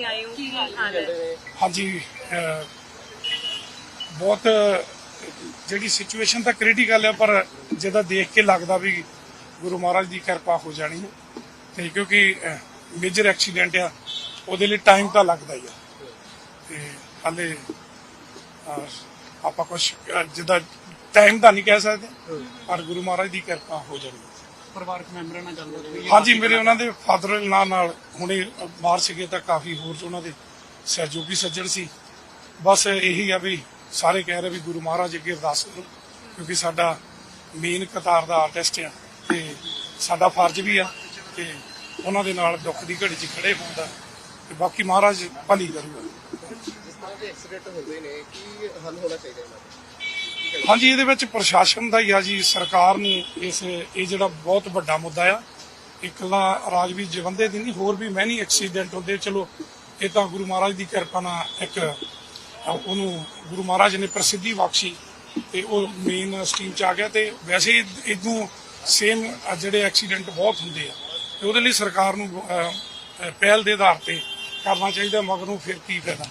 ਕੇ ਆਏ ਹੋ? ਕੀ ਹਾਲ ਹੈ? ਹਾਂਜੀ ਬਹੁਤ ਜਿਹੜੀ ਸਿਚੁਏਸ਼ਨ ਤਾਂ ਕ੍ਰਿਟੀਕਲ ਹੈ ਪਰ ਜਿਹਦਾ ਦੇਖ ਕੇ ਲੱਗਦਾ ਵੀ ਗੁਰੂ ਮਹਾਰਾਜ ਦੀ ਕਿਰਪਾ ਹੋ ਜਾਣੀ ਹੈ। ਤੇ ਕਿਉਂਕਿ ਮੇਜਰ ਐਕਸੀਡੈਂਟ ਆ ਉਹਦੇ ਲਈ ਟਾਈਮ ਤਾਂ ਲੱਗਦਾ ਹੀ ਆ। ਤੇ ਹਾਲੇ ਆਪਾਂ ਕੁਝ ਜਿਹਦਾ ਟਾਈਮ ਤਾਂ ਨਹੀਂ ਕਹਿ ਸਕਦੇ ਪਰ ਗੁਰੂ ਮਹਾਰਾਜ ਦੀ ਕਿਰਪਾ ਹੋ ਜਾਣੀ ਹੈ। ਪਰਿਵਾਰਕ ਮੈਂਬਰਾਂ ਨਾਲ ਗੱਲਬਾਤ ਹੋਈ ਹੈ? ਹਾਂਜੀ ਮੇਰੇ ਉਹਨਾਂ ਦੇ ਫਾਦਰ ਨਾਲ ਨਾਲ ਹੁਣੇ ਬਾਹਰ ਸੀਗੇ ਤਾਂ ਕਾਫੀ ਹੋਰ ਉਹਨਾਂ ਦੇ ਸਹਿਯੋਗੀ ਸੱਜਣ ਸੀ। ਬਸ ਇਹੀ ਆ ਵੀ ਸਾਰੇ ਕਹਿ ਰਹੇ ਵੀ ਗੁਰੂ ਮਹਾਰਾਜ ਅੱਗੇ ਅਰਦਾਸ ਕਰੋ ਕਿਉਂਕਿ ਸਾਡਾ ਮੇਨ ਕਤਾਰ ਦਾ ਆਰਟਿਸਟ ਆ ਤੇ ਸਾਡਾ ਫਰਜ਼ ਵੀ ਆ ਤੇ ਉਹਨਾਂ ਦੇ ਨਾਲ ਦੁੱਖ ਦੀ ਘੜੀ 'ਚ ਖੜੇ ਹੋਣ ਦਾ ਤੇ ਬਾਕੀ ਮਹਾਰਾਜ ਭਲੀ ਕਰੂਗਾ। ਜਿਸ ਤਰ੍ਹਾਂ ਦੇ ਐਕਸੀਡੈਂਟ ਹੁੰਦੇ ਨੇ ਕੀ ਹੱਲ ਹੋਣਾ ਚਾਹੀਦਾ ਇਹਨਾਂ ਦਾ? ਹਾਂਜੀ, ਇਹਦੇ ਵਿੱਚ ਪ੍ਰਸ਼ਾਸਨ ਦਾ ਹੀ ਆ ਜੀ, ਸਰਕਾਰ ਨੂੰ ਇਸ, ਇਹ ਜਿਹੜਾ ਬਹੁਤ ਵੱਡਾ ਮੁੱਦਾ ਆ। ਇਕੱਲਾ ਰਾਜਵੀਰ ਜਵੰਦੇ ਦੀ ਨਹੀਂ, ਹੋਰ ਵੀ ਮੈਨੀ ਐਕਸੀਡੈਂਟ ਹੁੰਦੇ। ਚਲੋ, ਇਹ ਤਾਂ ਗੁਰੂ ਮਹਾਰਾਜ ਦੀ ਕਿਰਪਾ ਨਾਲ ਇੱਕ, ਉਹਨੂੰ ਗੁਰੂ ਮਹਾਰਾਜ ਨੇ ਪ੍ਰਸਿੱਧੀ ਬਖਸ਼ੀ। ਤੇ ਉਹ ਮੇਨ ਸਟ੍ਰੀਮ ਚ ਆ ਗਿਆ ਤੇ ਵੈਸੇ ਇਦੋਂ ਸੇਮ ਜਿਹੜੇ ਐਕਸੀਡੈਂਟ ਬਹੁਤ ਹੁੰਦੇ ਆ। ਤੇ ਉਹਦੇ ਲਈ ਸਰਕਾਰ ਨੂੰ ਪਹਿਲ ਦੇ ਆਧਾਰ ਤੇ ਕਰਨਾ ਚਾਹੀਦਾ, ਮਗਰੋਂ ਫਿਰ ਕੀ ਫਾਇਦਾ।